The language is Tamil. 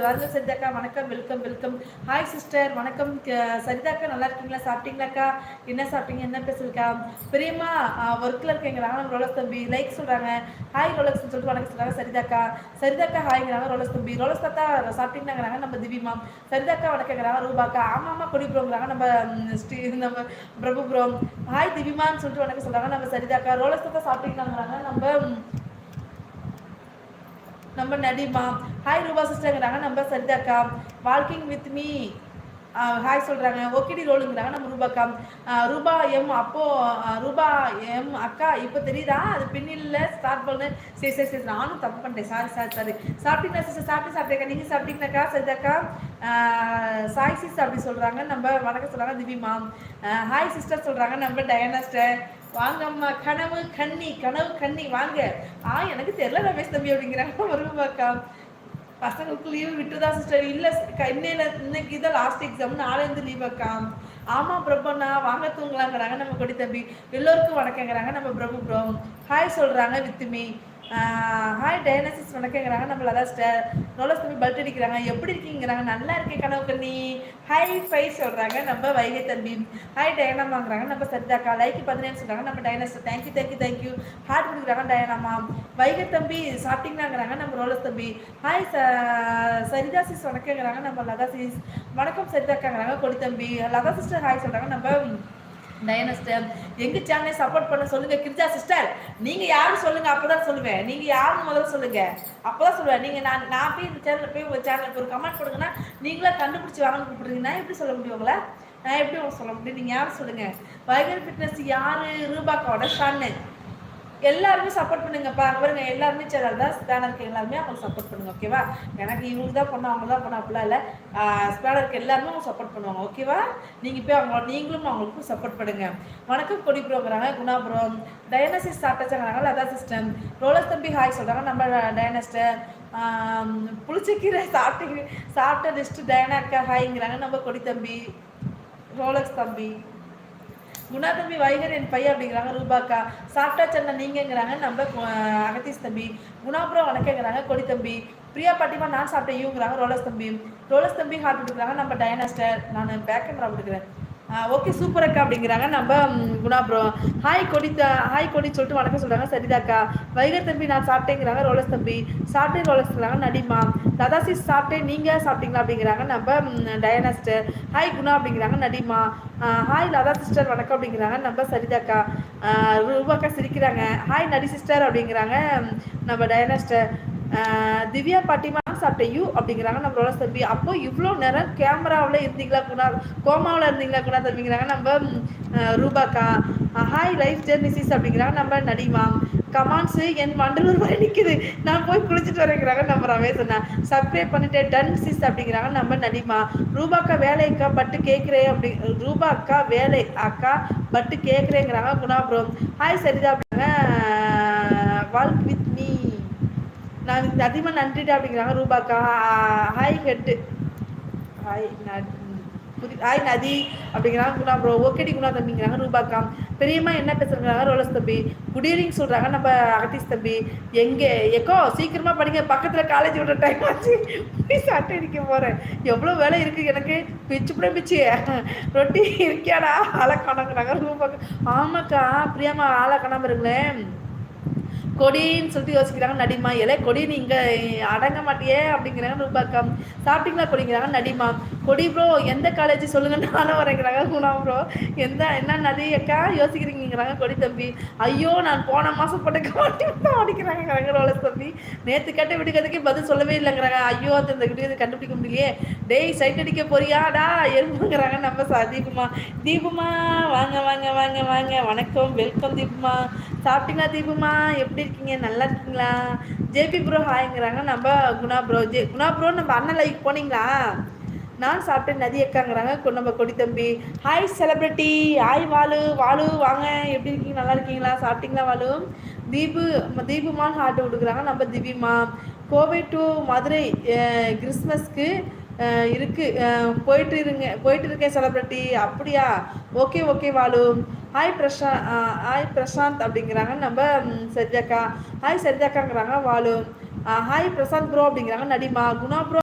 வாங்க சரிதாக்கா வணக்கம் வெல்கம் வெல்கம். ஹாய் சிஸ்டர் வணக்கம். சரிதாக்கா நல்லா இருக்கீங்களா? சாப்பிட்டீங்களாக்கா? என்ன சாப்பிட்டீங்க? என்ன பேசுறீக்கா பெரியம்மா ஒர்க்கில் இருக்கீங்கிறாங்க ரோலஸ் தம்பி லைக் சொல்கிறாங்க ஹாய் ரோலக்ஸ் சொல்லிட்டு வணக்கம் சொல்கிறாங்க சரிதாக்கா. சரிதாக்கா ஹாய்ங்கிறாங்க ரோலஸ் தம்பி. ரோலஸ் தாத்தா சாப்பிட்டீங்கன்னாங்கிறாங்க நம்ம திவிமா சரிதாக்கா வணக்கங்கிறாங்க ரூபாக்கா. ஆமாம் கொடி ப்ரோங்கிறாங்க நம்ம ஸ்ரீ நம்ம பிரபுபுரம் ஹாய் திவிமான்னு சொல்லிட்டு வணக்கம் சொல்கிறாங்க நம்ம சரிதாக்கா. ரோலஸ் தாத்தா சாப்பிட்டீங்கன்னாங்கிறாங்க நம்ம நம்ம நடிமா. ஹாய் ரூபா சிஸ்டர்ங்கிறாங்க. நம்ம சரிதாக்கா வாக்கிங் வித் மீ ஹாய் சொல்கிறாங்க ஓகேடி ரோலுங்கிறாங்க நம்ம ரூபாக்கா ரூபா எம் அப்போ ரூபா எம் அக்கா இப்போ தெரியுதா? அது பின்னில் ஸ்டார்ட் பண்ணு. சரி சரி சரி. நானும் தப்பு பண்ணிட்டேன். சாரி சாரி சாரி சாப்பிட்டீங்களா சிஸ்டர் சாப்பிட்டு சாப்பிட்டேக்கா நீங்கள் சாப்பிட்டீங்கனாக்கா சரிதாக்கா சாய் சிஸ் அப்படி சொல்கிறாங்க நம்ம வணக்கம் சொல்கிறாங்க திவிமா ஹாய் சிஸ்டர் சொல்கிறாங்க நம்ம டயனாஸ்டர் வாங்கம்மா கனவு கண்ணி கனவு கண்ணி வாங்க. ஆ எனக்கு தெரியல ரமேஷ் தம்பி அப்படிங்கிறாங்க வருவாக்கா பசங்களுக்கு லீவு விட்டுதா சிஸ்டர் இல்லை இன்னையில இன்னைக்கு இதான் லாஸ்ட் எக்ஸாம் இருந்து லீவ் அக்கா ஆமாம் பிரபண்ணா வாங்க தூங்கலாங்கிறாங்க நம்ம கொடி தம்பி. எல்லோருக்கும் வணக்கங்கிறாங்க நம்ம பிரபு ப்ரோ ஹாய் சொல்கிறாங்க வித்துமி. ஹாய் டயனசிஸ் வணக்கங்கிறாங்க. நம்ம லதா ஸ்டர் ரோலஸ் தம்பி பல்ட் அடிக்கிறாங்க. எப்படி இருக்கீங்கிறாங்க? நல்லா இருக்கேன் கனவு கண்ணி. ஹாய் ஃபை சொல்கிறாங்க நம்ம வைகை தம்பி. ஹாய் டயனாமாங்கிறாங்க. நம்ம சரிதாக்கா லைக் பதினேழு சொல்கிறாங்க நம்ம டைனஸ் thank you thank you thank you heart கொடுக்குறாங்க டயனாமா. வைகை தம்பி சாப்பிட்டீங்களாங்கிறாங்க நம்ம ரோலஸ் தம்பி. ஹாய் ச சரிதா சிஸ் வணக்கங்கிறாங்க. நம்ம லதா சிஸ் வணக்கம் சரிதாக்காங்கிறாங்க கொடி தம்பி. லதா சிஸ்டர் ஹாய் சொல்கிறாங்க நம்ம நயனஸ்டம் எங்க சேனலை சப்போர்ட் பண்ண சொல்லுங்க. கிரிஜா சிஸ்டர் நீங்க யாரும் சொல்லுங்க. அப்பதான் சொல்லுவேன். நீங்க யாருன்னு முதல்ல சொல்லுங்க. அப்பதான் சொல்லுவேன். நீங்க நான் நான் போய் இந்த சேனல் போய் உங்க சேனலுக்கு ஒரு கமெண்ட் கொடுங்கன்னா நீங்களா கண்டுபிடிச்சி வாங்கன்னு கூப்பிடுறீங்க நான் எப்படி சொல்ல முடியும் உங்களை? நான் எப்படி உங்களுக்கு சொல்ல முடியும்? நீங்க யாரும் சொல்லுங்க. வைகர் ஃபிட்னஸ் யாரு? ரூபாக்கோட ஷான்னு எல்லாருமே சப்போர்ட் பண்ணுங்க பாருங்க எல்லாருமே சேனல் தான் ஸ்பேனருக்கு எல்லாருமே அவங்களுக்கு சப்போர்ட் பண்ணுங்க ஓகேவா எனக்கு இவங்களுக்கு தான் பண்ண அவங்க தான் பண்ண அப்படிலாம் இல்லை. ஸ்பேனருக்கு எல்லாருமே அவங்க சப்போர்ட் பண்ணுவாங்க ஓகேவா நீங்கள் போய் அவங்க நீங்களும் அவங்களுக்கும் சப்போர்ட் பண்ணுங்க. வணக்கம் கொடி ப்ரோங்கிறாங்க குணாபுரம் ப்ரோ. டயனசிஸ் சாப்பிட்டாச்சாங்கிறாங்க லதா சிஸ்டம் ரோலஸ் தம்பி ஹாய் சொல்கிறாங்க நம்ம டயனஸ்டர் புளிச்சக்கீரை சாப்பிட்டு சாப்பிட்ட லிஸ்ட்டு டயனாக்கா ஹாய்ங்கிறாங்க நம்ம கொடி தம்பி ரோலக்ஸ் தம்பி. குணா தம்பி வைகர் என் பையன் அப்படிங்கிறாங்க ரூபாக்கா. சாப்பிட்டா சண்டை நீங்கிறாங்க நம்ம அகத்தீஸ் தம்பி. குணாபுரம் வணக்கங்கிறாங்க கொடி தம்பி. பிரியா பாட்டிமா நான் சாப்பிட்டேன் யூங்கிறாங்க ரோலஸ் தம்பி. ரோலஸ் தம்பி ஹார்ட் கொடுக்குறாங்க நம்ம டயனாஸ்டர் நான் பேக் கேமரா கொடுக்குறேன். ஓகே சூப்பர் அக்கா அப்படிங்கிறாங்க. நம்ம Guna bro hi Kodi hi Kodi சொல்லிட்டு வணக்கம் சொல்கிறாங்க சரிதாக்கா வைகர் தம்பி நான் சாப்பிட்டேங்கிறாங்க. ரோலஸ் தம்பி சாப்பிட்டேன் ரோலஸ்ங்கிறாங்க நடிமா லதாசி சாப்பிட்டேன் நீங்கள் சாப்பிட்டீங்களா அப்படிங்கிறாங்க. நம்ம டயனாஸ்டர் ஹாய் குணா அப்படிங்கிறாங்க. நடிமா ஹாய் லதா சிஸ்டர் வணக்கம் அப்படிங்கிறாங்க. நம்ம சரிதாக்கா ரூபாக்கா சிரிக்கிறாங்க. ஹாய் நடி சிஸ்டர் அப்படிங்கிறாங்க. நம்ம டயனாஸ்டர் திவ்யா பாட்டிமா சாப்பிட்டேன். யூ அப்படிங்கிறாங்க நம்மளோட தம்பி அப்போ இவ்வளோ நேரம் கேமராவில் இருந்தீங்களா குணா கோமாவில் இருந்தீங்களா குணா தம்பிங்கிறாங்க. நம்ம ரூபாக்கா ஹாய் லைஃப் ஜெர்னிசிஸ் அப்படிங்கிறாங்க. நம்ம நடிமா கமான்ஸ் என் வண்டலூர் வரை நிற்குது நான் போய் குளிச்சுட்டு வரேங்கிறாங்க நம்ம ரமேஷ் சப்ஸ்கிரைப் பண்ணிட்டு டன் சிஸ் அப்படிங்கிறாங்க நம்ம நடிமா. ரூபாக்கா வேலை அக்கா பட்டு கேட்குறேன் அப்படி ரூபா அக்கா வேலை அக்கா பட்டு கேட்குறேங்கிறாங்க குணாபுரம் ஹாய் சரிதா அப்படிங்க வால்க் வித் மீ நான் அதிகமாக நன்றிடா அப்படிங்கிறாங்க. ரூபாக்கா ஹாய் ஹெட்டு ஹாய் புதி ஹாய் நதி அப்படிங்கிறாங்க. குணா ப்ரோ ஓகேடி குணா தம்பிங்கிறாங்க. ரூபாக்கா பெரியம்மா என்ன பேசுகிறாங்க ரோலஸ் தம்பி. குட் ஈவினிங் சொல்கிறாங்க நம்ம அகத்தீஸ் தம்பி. எங்கே? எக்கோ சீக்கிரமாக படிங்க. பக்கத்தில் காலேஜ் விட டைம் ஆச்சு. போய் சட்டை அடிக்க போகிறேன் எவ்வளோ வேலை இருக்குது எனக்கு? பிச்சு பிடி பிச்சு. ரொட்டி இருக்கியாடா? ஆளை காணங்கிறாங்க ரூபாக்கா. ஆமாக்கா பிரியாமா ஆளை காணாமல் இருங்களேன். கொடின்னு சொல்லிட்டு யோசிக்கிறாங்க நடிமா இலை கொடி நீங்கள் அடங்க மாட்டியே அப்படிங்கிறாங்க ரூபாக்கா சாப்பிட்டீங்களா கொடிங்கிறாங்க நடிமா. கொடி ப்ரோ எந்த காலேஜ் சொல்லுங்க நானும் வரேங்கிறாங்க குணா ப்ரோ எந்த என்ன நதி அக்கா? யோசிக்கிறீங்கிறாங்க கொடி தம்பி. ஐயோ நான் போன மாதம் போட்ட காட்டி தான் அடிக்கிறாங்க ரோலஸ் தம்பி. நேற்று கேட்ட விடுக்கிறதுக்கே பதில் சொல்லவே இல்லைங்கிறாங்க. ஐயோ அந்த இந்த விடுக்கிறது கண்டுபிடிக்க முடியலையே. டேய் சைட் அடிக்க போறியாடா எறும்புங்கிறாங்க நம்ம சா தீபமா. தீபமா வாங்க வாங்க வாங்க வாங்க. வணக்கம் வெல்கம் தீபமா. சாப்பிட்டீங்களா தீபுமா? எப்படி இருக்கீங்க? நல்லா இருக்கீங்களா? ஜேபி ப்ரோ ஹாய்ங்கிறாங்க. நம்ம Guna bro J Guna bro நம்ம அண்ணன் லைக் போனீங்களா? நான் சாப்பிட்டேன் நதி அக்காங்கிறாங்க. நம்ம கொடி தம்பி. ஹாய் செலிப்ரிட்டி ஹாய் வாலு. வாலு வாங்க. எப்படி இருக்கீங்க? நல்லா இருக்கீங்களா? சாப்பிட்டீங்களா வாலு? தீபு தீபுமான் ஹார்ட் கொடுக்குறாங்க நம்ம திவ்யமா. கோவை டு மதுரை கிறிஸ்மஸ்க்கு இருக்கு. போயிட்டு இருங்க போயிட்டு இருக்கேன் செலப்ரிட்டி அப்படியா? ஓகே ஓகே வாலு. ஹாய் பிரசாந்த் ஹாய் பிரசாந்த் அப்படிங்கிறாங்க. நம்ம சரிதாக்கா ஹாய் சரிதாக்காங்கிறாங்க வாலு. ஹாய் பிரசாந்த் ப்ரோ அப்படிங்கிறாங்க நடிமா. குணா ப்ரோ